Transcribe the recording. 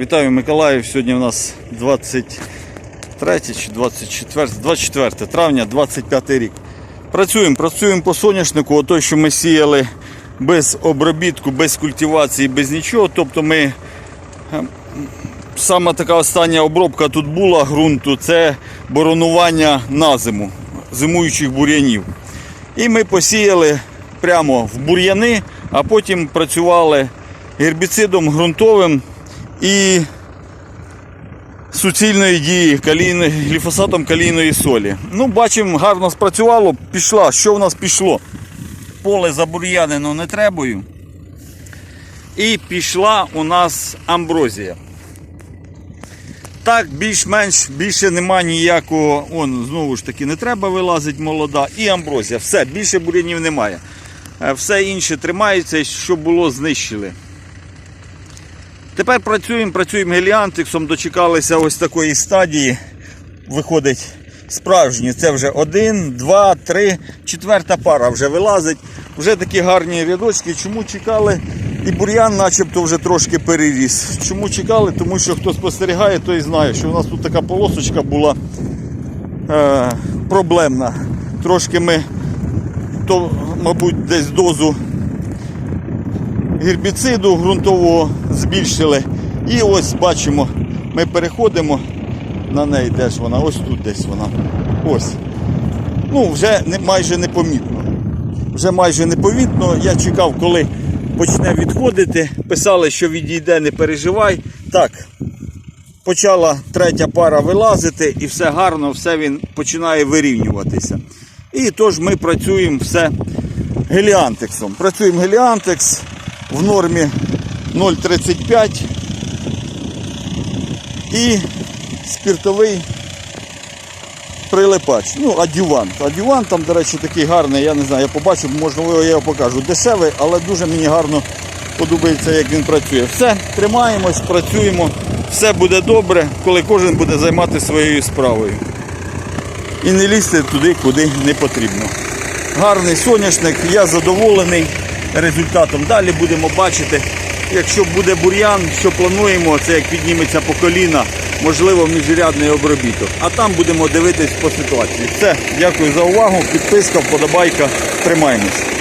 Вітаю Миколаїв. Сьогодні у нас 23 чи 24, 24 травня, 25 рік. Працюємо, працюємо по соняшнику, ото що ми сіяли без обробітку, без культивації, без нічого. Тобто ми е, саме така остання обробка тут була ґрунту, це боронування на зиму, зимуючих бур'янів. І ми посіяли прямо в бур'яни, а потім працювали гербіцидом ґрунтовим і суцільної дії калійної, гліфосатом калійної солі. Ну, бачимо, гарно спрацювало, пішла. Що в нас пішло? Поле забур'янено не требою. І пішла у нас амброзія. Так, більш-менш більше нема ніякого. Он, знову ж таки, не треба вилазить молода. І амброзія. Все, більше бур'янів немає. Е, Все інше тримається, що було, знищили. Тепер працюємо, працюємо геліантиксом, дочекалися ось такої стадії. Виходить справжні. Це вже один, два, три, четверта пара вже вилазить. Вже такі гарні рядочки. Чому чекали? І бур'ян начебто вже трошки переріс. Чому чекали? Тому що хто спостерігає, той знає, що у нас тут така полосочка була е, проблемна. Трошки ми, то, мабуть, десь дозу гербіциду ґрунтового збільшили. І ось бачимо, ми переходимо на неї, де ж вона? Ось тут десь вона. Ось. Ну, вже не, майже непомітно. Вже майже непомітно. Я чекав, коли почне відходити. Писали, що відійде, не переживай. Так, почала третя пара вилазити і все гарно, все він починає вирівнюватися. І тож ми працюємо все геліантексом. Працюємо геліантекс в нормі 0,35 і спиртовий прилипач. Ну, адювант. Адювант там, до речі, такий гарний, я не знаю, я побачу, можливо, я його покажу. Дешевий, але дуже мені гарно подобається, як він працює. Все, тримаємось, працюємо, все буде добре, коли кожен буде займатися своєю справою. І не лізти туди, куди не потрібно. Гарний соняшник, я задоволений результатом. Далі будемо бачити, якщо буде бур'ян, що плануємо, це як підніметься по коліна, можливо, міжрядний обробіток. А там будемо дивитись по ситуації. Все, дякую за увагу. Підписка, вподобайка. Тримаємось.